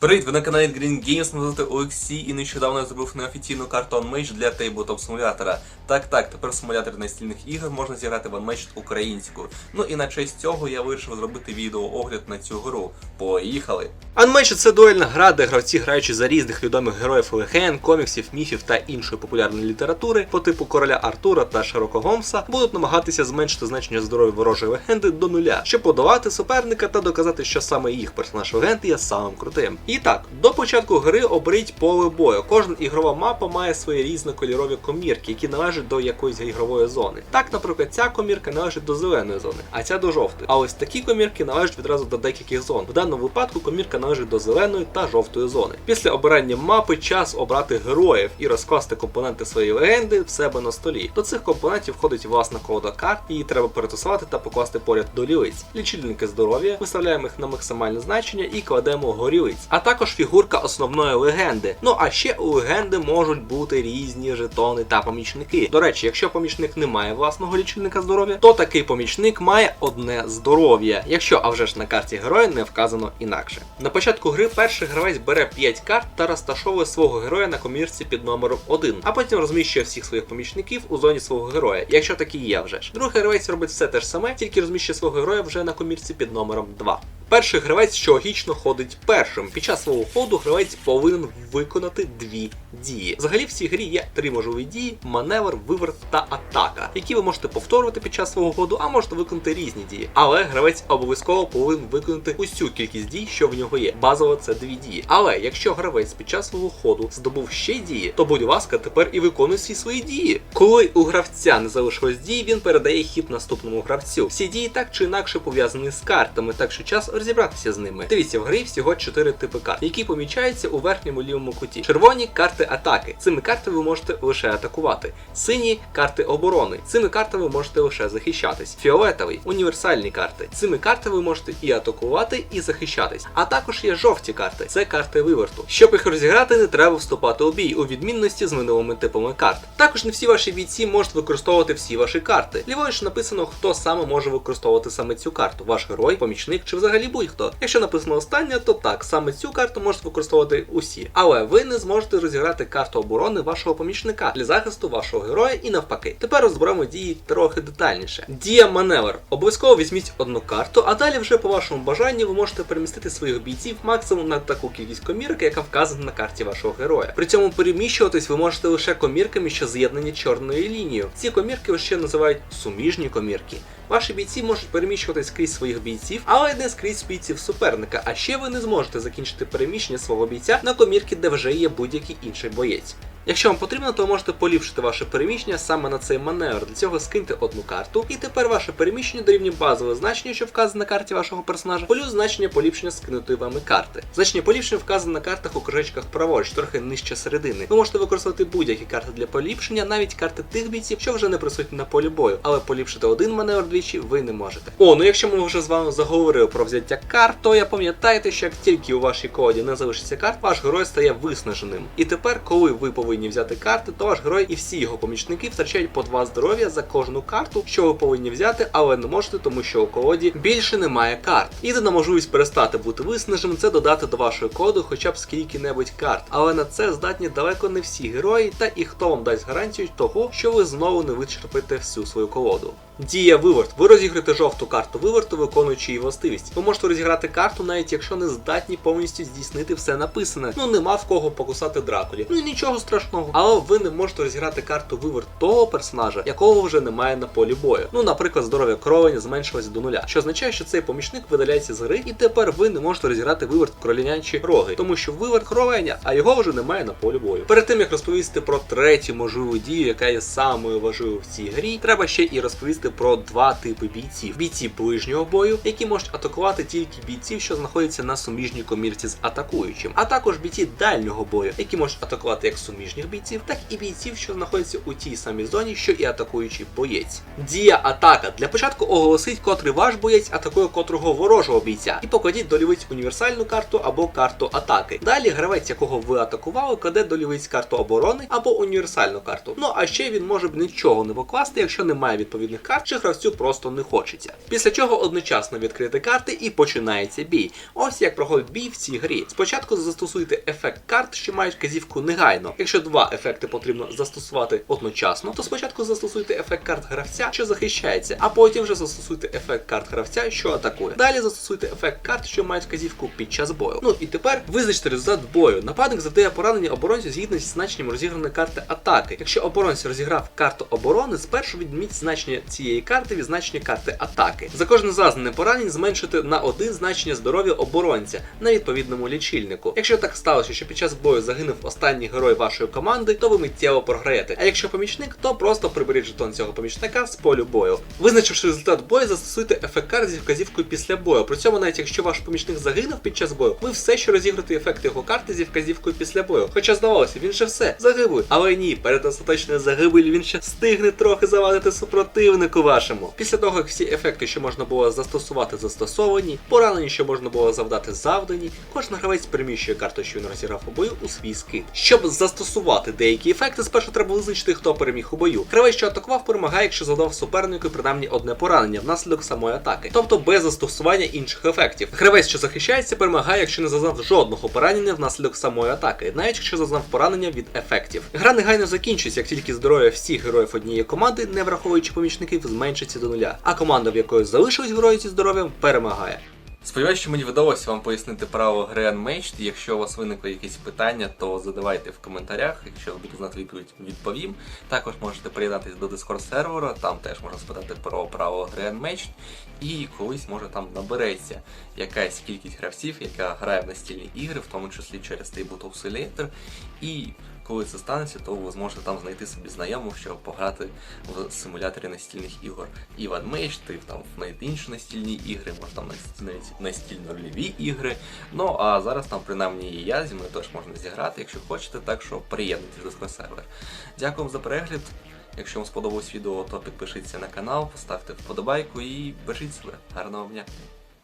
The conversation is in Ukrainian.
Привіт, ви на каналі Green Games, мене звати Олексій і нещодавно я зробив неофіційну карту Unmatched для Tabletop симулятора. Так, так, тепер симулятор настільних ігор можна зіграти в Unmatched українською. Ну і на честь цього я вирішив зробити відеоогляд на цю гру. Поїхали! Unmatched – це дуельна гра, де гравці, граючи за різних відомих героїв легенд, коміксів, міфів та іншої популярної літератури по типу короля Артура та Широко Голмса, будуть намагатися зменшити значення здоров'я ворожої легенди до нуля, щоб подолати суперника та доказати, що саме їх персонаж легенди є самим крутим. І так, до початку гри оберіть поле бою. Кожна ігрова мапа має свої різнокольорові комірки, які належать до якоїсь ігрової зони. Так, наприклад, ця комірка належить до зеленої зони, а ця до жовтої. А ось такі комірки належать відразу до декількох зон. В даному випадку комірка належить до зеленої та жовтої зони. Після обирання мапи час обрати героїв і розкласти компоненти своєї легенди в себе на столі. До цих компонентів входить власна колода карт, її треба перетасувати та покласти поряд до лілиць. Лічильники здоров'я, виставляємо їх на максимальне значення і кладемо горілиць. А також фігурка основної легенди. Ну а ще у легенди можуть бути різні жетони та помічники. До речі, якщо помічник не має власного лічильника здоров'я, то такий помічник має одне здоров'я, якщо а вже ж на карті героя не вказано інакше. На початку гри перший гравець бере 5 карт та розташовує свого героя на комірці під номером 1, а потім розміщує всіх своїх помічників у зоні свого героя, якщо такі є вже ж. Другий гравець робить все те ж саме, тільки розміщує свого героя вже на комірці під номером 2. Перший гравець, що логічно, ходить першим. Під час свого ходу гравець повинен виконати дві дії. Взагалі в цій грі є три можливі дії: маневр, виверт та атака, які ви можете повторювати під час свого ходу, а можете виконати різні дії. Але гравець обов'язково повинен виконати усю кількість дій, що в нього є. Базово це дві дії. Але якщо гравець під час свого ходу здобув ще дії, то будь ласка, тепер і виконуй всі свої дії. Коли у гравця не залишилось дій, він передає хід наступному гравцю. Всі дії так чи інакше пов'язані з картами, так що час розібратися з ними. Дивіться, в грі всього чотири типи карт, які помічаються у верхньому лівому куті. Червоні карти атаки. Цими картами ви можете лише атакувати. Сині карти оборони. Цими картами ви можете лише захищатись. Фіолетовий універсальні карти. Цими картами ви можете і атакувати, і захищатись. А також є жовті карти. Це карти виверту. Щоб їх розіграти, не треба вступати у бій у відмінності з минулими типами карт. Також не всі ваші бійці можуть використовувати всі ваші карти. Ліворуч написано, хто саме може використовувати саме цю карту. Ваш герой, помічник чи взагалі будь-хто. Якщо написано останнє, то так, саме цю карту можуть використовувати усі. Але ви не зможете розіграти карту оборони вашого помічника для захисту вашого героя і навпаки. Тепер розберемо дії трохи детальніше. Дія маневр. Обов'язково візьміть одну карту, а далі вже по вашому бажанню ви можете перемістити своїх бійців максимум на таку кількість комірок, яка вказана на карті вашого героя. При цьому переміщуватись ви можете лише комірками, що з'єднані чорною лінією. Ці комірки ще називають суміжні комірки. Ваші бійці можуть переміщуватись крізь своїх бійців, але не скрізь бійців суперника. А ще ви не зможете закінчити переміщення свого бійця на комірки, де вже є будь-який інший боєць. Якщо вам потрібно, то ви можете поліпшити ваше переміщення саме на цей маневр. Для цього скиньте одну карту, і тепер ваше переміщення дорівнює базове значення, що вказане на карті вашого персонажа, плюс значення поліпшення скинутої вами карти. Значення поліпшення вказане на картах у кружечках праворуч, трохи нижче середини. Ви можете використовувати будь-які карти для поліпшення, навіть карти тих бійців, що вже не присутні на полі бою, але поліпшити один маневр двічі ви не можете. О, ну якщо ми вже з вами заговорили про взяття карт, то я пам'ятаєте, що як тільки у вашій колоді не залишиться карт, ваш герой стає виснаженим. І тепер, коли ви повинні взяти карти, то ваш герой і всі його помічники втрачають по 2 здоров'я за кожну карту, що ви повинні взяти, але не можете, тому що у колоді більше немає карт. Єдина можливість перестати бути виснаженим це додати до вашої колоди хоча б скільки-небудь карт. Але на це здатні далеко не всі герої, та і хто вам дасть гарантію того, що ви знову не вичерпите всю свою колоду. Дія виверт. Ви розіграєте жовту карту виверту, виконуючи її властивість. Ви можете розіграти карту, навіть якщо не здатні повністю здійснити все написане. Ну нема в кого покусати дракулі. Ну і нічого страшного. Але ви не можете розіграти карту виверт того персонажа, якого вже немає на полі бою. Ну, наприклад, здоров'я кровення зменшилось до нуля, що означає, що цей помічник видаляється з гри, і тепер ви не можете розіграти виверт кролінячі роги, тому що виверт кровення, а його вже немає на полі бою. Перед тим як розповісти про третю можливу дію, яка є самою важливою в цій грі, треба ще і розповісти про два типи бійців: бійці ближнього бою, які можуть атакувати тільки бійців, що знаходяться на суміжній комірці з атакуючим, а також бійці дальнього бою, які можуть атакувати як суміжніх бійців, так і бійців, що знаходяться у тій самій зоні, що і атакуючий боєць. Дія атака для початку оголосить, котрий ваш боєць атакує котрого ворожого бійця, і покладіть до лівиць універсальну карту або карту атаки. Далі гравець, якого ви атакували, кладе до лівиць карту оборони або універсальну карту. Ну а ще він може б нічого не покласти, якщо немає відповідних карт гравця, чи гравцю просто не хочеться. Після чого одночасно відкрити карти і починається бій. Ось як проходить бій в цій грі. Спочатку застосуйте ефект карт, що мають вказівку негайно. Якщо два ефекти потрібно застосувати одночасно, то спочатку застосуйте ефект карт гравця, що захищається, а потім вже застосуйте ефект карт гравця, що атакує. Далі застосуйте ефект карт, що мають вказівку під час бою. Ну і тепер визначте результат бою. Нападник завдає поранення оборонцю згідно зі значенням розіграної карти атаки. Якщо оборонець розіграв карту оборони, спершу відміть значення цієї карти від значення карти атаки. За кожне зазнане поранення зменшити на один значення здоров'я оборонця на відповідному лічильнику. Якщо так сталося, що під час бою загинув останній герой вашої команди, то ви миттєво програєте. А якщо помічник, то просто приберіть жетон цього помічника з полю бою. Визначивши результат бою, застосуйте ефект карт зі вказівкою після бою. При цьому, навіть якщо ваш помічник загинув під час бою, ви все ще розіграєте ефект його карти зі вказівкою після бою. Хоча здавалося, він же все загиблий. Але ні, перед остаточною загибелью він ще встигне трохи завадити супротивнику вашому. Після того, як всі ефекти, що можна було застосувати, застосовані, поранені, що можна було завдати, завдані, кожен гравець переміщує карту, що він розіграв у бою, у свій скид. Щоб застосувати деякі ефекти, спершу треба визначити, хто переміг у бою. Гравець, що атакував, перемагає, якщо завдав супернику принаймні одне поранення внаслідок самої атаки, тобто без застосування інших ефектів. Гравець, що захищається, перемагає, якщо не зазнав жодного поранення внаслідок самої атаки, навіть якщо зазнав поранення від ефектів. Гра негайно закінчується, як тільки здоров'я всіх героїв однієї команди, не враховуючи помічників, зменшиться до нуля. А команда, в якої залишились герої зі здоров'ям, перемагає. Сподіваюсь, що мені вдалося вам пояснити правило гри Unmatched. Якщо у вас виникли якісь питання, то задавайте в коментарях. Якщо буду знати відповідь, відповім. Також можете приєднатися до Discord сервера, там теж можна спитати про правило гри Unmatched. І колись може там набереться якась кількість гравців, яка грає в настільні ігри, в тому числі через Tabletop Simulator. І коли це станеться, то ви зможете там знайти собі знайомих, щоб пограти в симуляторі настільних ігор. І в Unmatched, і в там в навіть інші настільні ігри, може там настільно рольові ігри. Ну а зараз там принаймні і я зі мною теж можна зіграти, якщо хочете, так що приєднуйтесь до Discord сервер. Дякую вам за перегляд. Якщо вам сподобалось відео, то підпишіться на канал, поставте вподобайку і бережіть себе. Гарного дня!